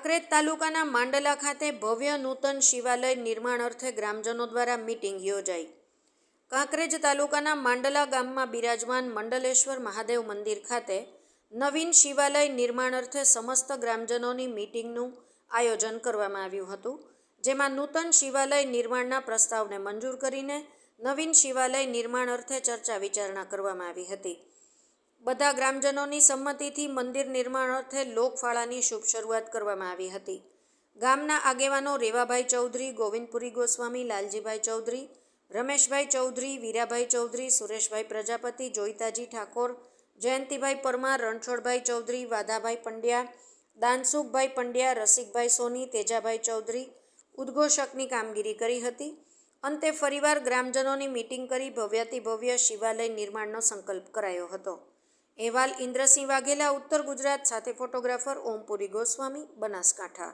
કાંકરેજ તાલુકાના માંડલા ખાતે ભવ્ય નૂતન શિવાલય નિર્માણ અર્થે ગ્રામજનો દ્વારા મીટિંગ યોજાઈ. કાંકરેજ તાલુકાના માંડલા ગામમાં બિરાજમાન મંડલેશ્વર મહાદેવ મંદિર ખાતે નવીન શિવાલય નિર્માણ અર્થે સમસ્ત ગ્રામજનોની મીટિંગનું આયોજન કરવામાં આવ્યું હતું, જેમાં નૂતન શિવાલય નિર્માણના પ્રસ્તાવને મંજૂર કરીને નવીન શિવાલય નિર્માણ અર્થે ચર્ચા વિચારણા કરવામાં આવી હતી. બધા ગ્રામજનોની સંમતિથી મંદિર નિર્માણ અર્થે લોકફાળાની શુભ શરૂઆત કરવામાં આવી હતી. ગામના આગેવાનો રેવાભાઈ ચૌધરી, ગોવિંદપુરી ગોસ્વામી, લાલજીભાઈ ચૌધરી, રમેશભાઈ ચૌધરી, વીરાભાઈ ચૌધરી, સુરેશભાઈ પ્રજાપતિ, જોઈતાજી ઠાકોર, જયંતિભાઈ પરમાર, રણછોડભાઈ ચૌધરી, વાધાભાઈ પંડ્યા, દાનસુખભાઈ પંડ્યા, રસિકભાઈ સોની, તેજાભાઈ ચૌધરી ઉદ્ઘોષકની કામગીરી કરી હતી. અંતે ફરીવાર ગ્રામજનોની મીટિંગ કરી ભવ્યાતિભવ્ય શિવાલય નિર્માણનો સંકલ્પ કરાયો હતો. અહેવાલ ઇન્દ્રસિંહ વાઘેલા ઉત્તર ગુજરાત સાથે ફોટોગ્રાફર ઓમપુરી ગોસ્વામી બનાસકાંઠા.